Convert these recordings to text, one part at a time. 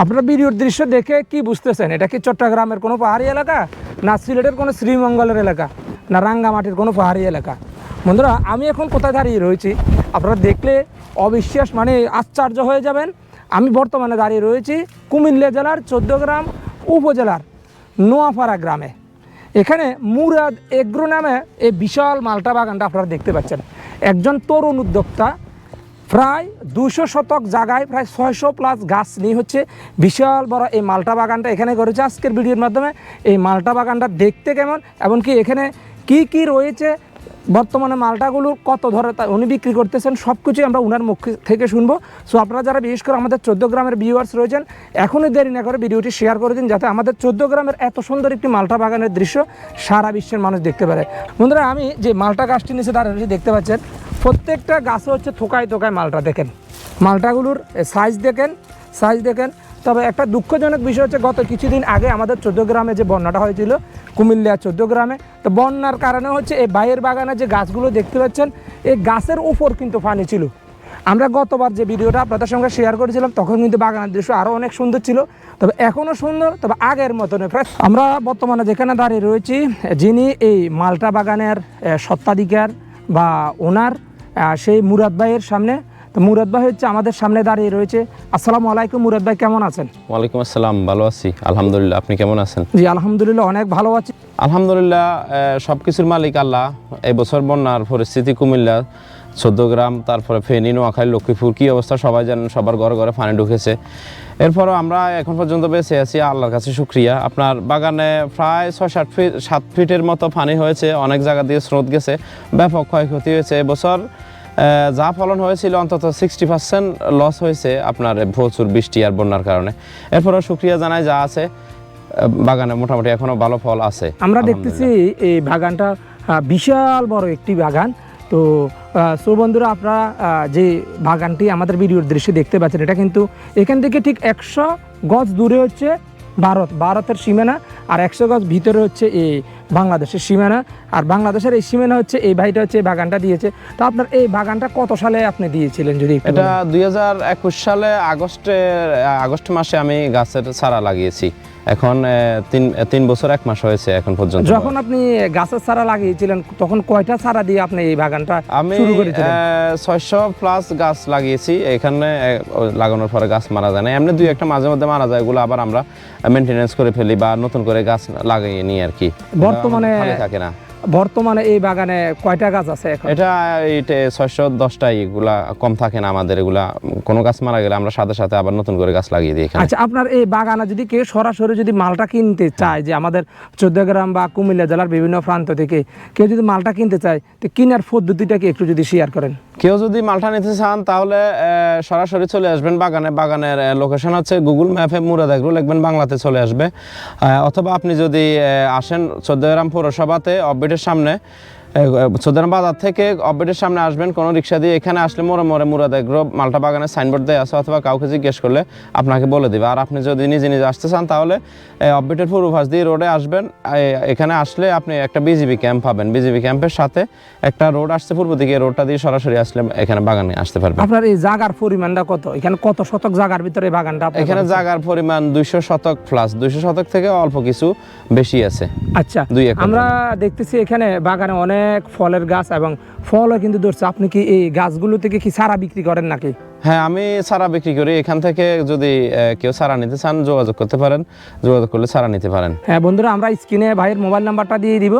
আপনারা ভিডিওর দৃশ্য দেখে কি বুঝতেছেন? এটা কি চট্টগ্রামের কোনো পাহাড়ি এলাকা না সিলেটের কোনো শ্রীমঙ্গলের এলাকা না রাঙ্গামাটির কোনো পাহাড়ি এলাকা? বন্ধুরা, আমি এখন কোথায় দাঁড়িয়ে রয়েছি? আপনারা দেখলে অবিশ্বাস মানে আশ্চর্য হয়ে যাবেন। আমি বর্তমানে দাঁড়িয়ে রয়েছি কুমিল্লা জেলার চোদ্দগ্রাম উপজেলার নোয়াপাড়া গ্রামে। এখানে মুরাদ এগ্রো নামে এই বিশাল মালটা বাগানটা আপনারা দেখতে পাচ্ছেন। একজন তরুণ উদ্যোক্তা প্রায় দুশো শতক জায়গায় প্রায় ছয়শো প্লাস গাছ নিয়ে হচ্ছে বিশাল বড় এই মালটা বাগানটা এখানে করেছে। আজকের ভিডিওর মাধ্যমে এই মালটা বাগানটা দেখতে কেমন এমনকি এখানে কি কি রয়েছে, বর্তমানে মালটাগুলো কত ধরে উনি বিক্রি করতেছেন সব কিছুই আমরা উনার মুখ থেকে শুনব। সো আপনারা যারা বিশেষ করে আমাদের চোদ্দ গ্রামের ভিউয়ার্স রয়েছেন, এখনই দেরি না করে ভিডিওটি শেয়ার করে দিন যাতে আমাদের চোদ্দ গ্রামের এত সুন্দর একটি মালটা বাগানের দৃশ্য সারা বিশ্বের মানুষ দেখতে পারে। বন্ধুরা, আমি যে মালটা গাছটি নিচে দাঁড়িয়ে দেখতে পাচ্ছেন প্রত্যেকটা গাছে হচ্ছে থোকায় থোকায় মালটা দেখেন। মালটাগুলোর সাইজ দেখেন সাইজ দেখেন। তবে একটা দুঃখজনক বিষয় হচ্ছে গত কিছুদিন আগে আমাদের গ্রামে যে বন্যাটা হয়েছিল কুমিল্লা চোদ্দ গ্রামে, তো বন্যার কারণে হচ্ছে এই বাইয়ের বাগানে যে গাছগুলো দেখতে পাচ্ছেন, এই গাছের উপর কিন্তু পানি ছিল। আমরা গতবার যে ভিডিওটা আপনাদের সঙ্গে শেয়ার করেছিলাম, তখন কিন্তু বাগানের দৃশ্য আরও অনেক সুন্দর ছিল, তবে এখনও সুন্দর, তবে আগের মতনই প্রায় আমরা বর্তমানে যেখানে দাঁড়িয়ে রয়েছি, যিনি এই মালটা বাগানের সত্ত্বাধিকার বা ওনার সেই মুরাদ ভাইয়ের সামনে। তো মুরাদ ভাই হচ্ছে আমাদের সামনে দাঁড়িয়ে রয়েছে। আসসালামু আলাইকুম মুরাদ ভাই কেমন আছেন? ওয়ালাইকুম আসসালাম ভালো আছি। আলহামদুলিল্লাহ আপনি কেমন আছেন? জি আলহামদুলিল্লাহ অনেক ভালো আছি। আলহামদুলিল্লাহ সব কিছুর মালিক আল্লাহ। এই বছর বন্যার পরিস্থিতি কুমিল্লা গ্রাম তারপরে ফেনী নোয়াখালী লক্ষ্মীপুর কী অবস্থা? সবাই জানেন সবার ঘরে ঘরে পানি ঢুকেছে। এরপরও আমরা এখন পর্যন্ত বেঁচে আছি আল্লাহর কাছে শুক্রিয়া। আপনার বাগানে প্রায় ছয় সাত ফিট সাত ফিটের মতো পানি হয়েছে অনেক জায়গা দিয়ে স্রোত গেছে ব্যাপক ক্ষয়ক্ষতি হয়েছে। এবছর যা ফলন হয়েছিল অন্তত সিক্সটি পার্সেন্ট লস হয়েছে আপনার প্রচুর বৃষ্টি আর বন্যার কারণে। এরপরও শুক্রিয়া জানাই যা আছে বাগানে মোটামুটি এখনও ভালো ফল আছে আমরা দেখতেছি এই বাগানটা বিশাল বড় একটি বাগান। তো সো বন্ধুরা আপনারা যে বাগানটি আমাদের ভিডিওর দৃশ্যে দেখতে পাচ্ছেন, এটা কিন্তু এখান থেকে ঠিক একশো গজ দূরে হচ্ছে ভারত। ভারতের সীমানা আর একশো গজ ভিতরে হচ্ছে এই বাংলাদেশের সীমানা। আর বাংলাদেশের এই সীমানা হচ্ছে এই ভাইটা হচ্ছে এই বাগানটা দিয়েছে। তো আপনার এই বাগানটা কত সালে আপনি দিয়েছিলেন যদি এটা দুই সালে আগস্টে আগস্ট মাসে আমি গাছের চারা লাগিয়েছি। এখন তিন তিন বছর এক মাস হয়েছে এখন পর্যন্ত যখন আপনি গাছের চারা লাগিয়েছিলেন তখন কয়টা চারা দিয়ে আপনি এই বাগানটা আমি ছয়শো প্লাস গাছ লাগিয়েছি। এখানে লাগানোর পরে গাছ মারা যায় না। এমনি দুই একটা মাঝে মধ্যে মারা যায় এগুলো আবার আমরা মেনটেনেন্স করে ফেলি বা নতুন করে গাছ লাগিয়ে নিই আর কি। বর্তমানে- মানে থাকে না। বর্তমানে এই বাগানে কয়টা গাছ আছে এখন? এটা এইটা ছয়শো দশটা এগুলা কম থাকে না আমাদের এগুলা কোনো গাছ মারা গেলে আমরা সাথে সাথে আবার নতুন করে গাছ লাগিয়ে দিই আচ্ছা আপনার এই বাগানে যদি কেউ সরাসরি যদি মালটা কিনতে চায় যে আমাদের চোদ্দগ্রাম বা কুমিল্লা জেলার বিভিন্ন প্রান্ত থেকে কেউ যদি মালটা কিনতে চায় তো কেনার পদ্ধতিটা কি একটু যদি শেয়ার করেন? কেউ যদি মালটা নিতে চান তাহলে সরাসরি চলে আসবেন বাগানে। বাগানের লোকেশন হচ্ছে গুগল ম্যাপে মুরাদাগ্রু লিখবেন বাংলাতে চলে আসবে। অথবা আপনি যদি আসেন চোদ্দগ্রাম পৌরসভাতে অববিটের সামনে। চোদ্দগ্রাম বাজার থেকে অববিটের সামনে আসবেন। কোনো রিক্সা দিয়ে এখানে আসলে মোড়ে মোড়ে মুরাদাগ্রো মালটা বাগানের সাইনবোর্ড দেওয়া আছে অথবা কাউকে জিজ্ঞেস করলে আপনাকে বলে দেবে। আর আপনি যদি নিজে নিজে আসতে চান তাহলে অববিটের পূর্বভাস দিয়ে রোডে আসবেন। এখানে আসলে আপনি একটা বিজিবি ক্যাম্প পাবেন। বিজিবি ক্যাম্পের সাথে একটা রোড আসছে পূর্ব দিকে রোডটা দিয়ে সরাসরি আসলে এখানে বাগানে আসতে পারবেন। আপনার এই জাগার পরিমাণটা কত? এখানে কত শতক জাগার ভিতরে এই বাগানটা এখানে? জায়গার পরিমাণ দুইশো শতক প্লাস দুইশো শতক থেকে অল্প কিছু বেশি আছে। আচ্ছা আমরা দেখতেছি এখানে বাগানে অনেক ফলের গাছ এবং ফলও কিন্তু ধরছে। আপনি কি এই গাছগুলো থেকে কি সারা বিক্রি করেন নাকি? হ্যাঁ আমি সারা বিক্রি করি। এখান থেকে যদি কেউ চারা নিতে চান যোগাযোগ করতে পারেন। যোগাযোগ করলে চারা নিতে পারেন। হ্যাঁ বন্ধুরা আমরা স্ক্রিনে ভাইয়ের মোবাইল নাম্বারটা দিয়ে দিব।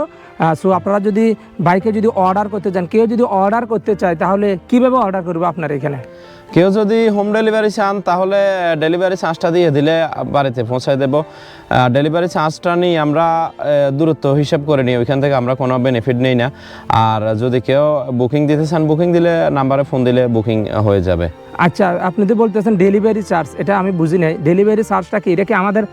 সো আপনারা যদি বাইকে যদি অর্ডার করতে চান কেউ যদি অর্ডার করতে চায় তাহলে কীভাবে অর্ডার করব আপনার এখানে? কেউ যদি হোম ডেলিভারি চান তাহলে ডেলিভারি চার্জটা দিয়ে দিলে বাড়িতে পৌঁছায় দেবো। ডেলিভারি চার্জটা নিয়ে আমরা দূরত্ব হিসাব করে নিই। ওইখান থেকে আমরা কোনো বেনিফিট নেই না। আর যদি কেউ বুকিং দিতে চান বুকিং দিলে নাম্বারে ফোন দিলে বুকিং হয়ে যাবে। আচ্ছা আপনি তো বলতেছেন ডেলিভারি চার্জ এটা আমি বুঝি নাই। ডেলিভারি চার্জটা কি? এটা কি আমাদের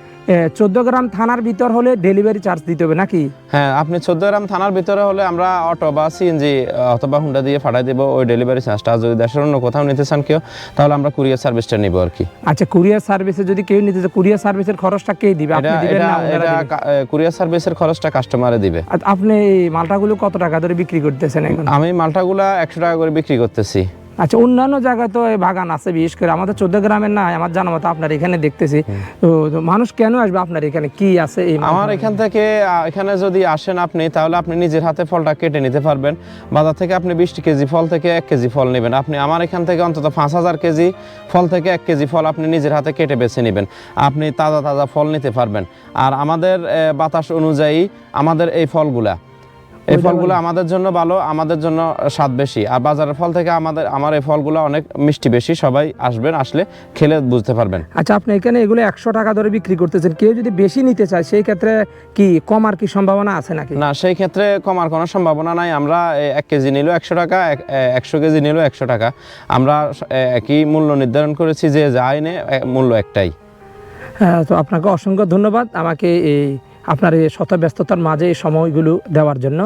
চোদ্দ গ্রাম থানার ভিতর হলে ডেলিভারি চার্জ দিতে হবে নাকি? হ্যাঁ আপনি চোদ্দ গ্রাম থানার ভিতরে হলে আমরা অটো বা সিএনজি অথবা হুন্ডা দিয়ে ফাটাই দেবো ওই ডেলিভারি চার্জটা যদি দেশের অন্য কোথাও নিতে চান কেউ তাহলে আমরা কুরিয়ার সার্ভিসটা নিব আর কি। আচ্ছা কুরিয়ার সার্ভিসে যদি কেউ নিতে চায় কুরিয়ার সার্ভিসের খরচটা কে দিবে? আপনি দিবেন না এটা কুরিয়ার সার্ভিসের খরচটা কাস্টমারে দিবে। আর আপনি মালটাগুলো কত টাকা ধরে বিক্রি করতেছেন এখন? আমি মালটাগুলা একশো টাকা করে বিক্রি করতেছি। আচ্ছা অন্যান্য জায়গায় তো এই বাগান আছে বিশেষ করে আমাদের চোদ্দ গ্রামের না আমার জানা মতো আপনার এখানে দেখতেছি। তো মানুষ কেন আসবে আপনার এখানে? কি আছে এই আমার এখান থেকে এখানে যদি আসেন আপনি তাহলে আপনি নিজের হাতে ফলটা কেটে নিতে পারবেন। বাজার থেকে আপনি বিশ কেজি ফল থেকে এক কেজি ফল নেবেন। আপনি আমার এখান থেকে অন্তত পাঁচ হাজার কেজি ফল থেকে এক কেজি ফল আপনি নিজের হাতে কেটে বেছে নেবেন। আপনি তাজা তাজা ফল নিতে পারবেন। আর আমাদের বাতাস অনুযায়ী আমাদের এই ফলগুলা এই ফলগুলো আমাদের জন্য ভালো আমাদের জন্য স্বাদ বেশি। আর বাজারের ফল থেকে আমাদের আমার এই ফলগুলো অনেক মিষ্টি বেশি সবাই আসবেন আসলে খেলে বুঝতে পারবেন। আচ্ছা আপনি এখানে এগুলো একশো টাকা ধরে বিক্রি করতেছেন। কেউ যদি বেশি নিতে চায় সেই ক্ষেত্রে কি কমার কি সম্ভাবনা আছে নাকি? না সেই ক্ষেত্রে কমার কোনো সম্ভাবনা নাই। আমরা এক কেজি নিলেও একশো টাকা এক- একশো কেজি নিলেও একশো টাকা। আমরা একই মূল্য নির্ধারণ করেছি যে যা আইনে মূল্য একটাই। হ্যাঁ, তো আপনাকে অসংখ্য ধন্যবাদ আমাকে এই আপনার এই শত ব্যস্ততার মাঝে এই সময়গুলো দেওয়ার জন্য।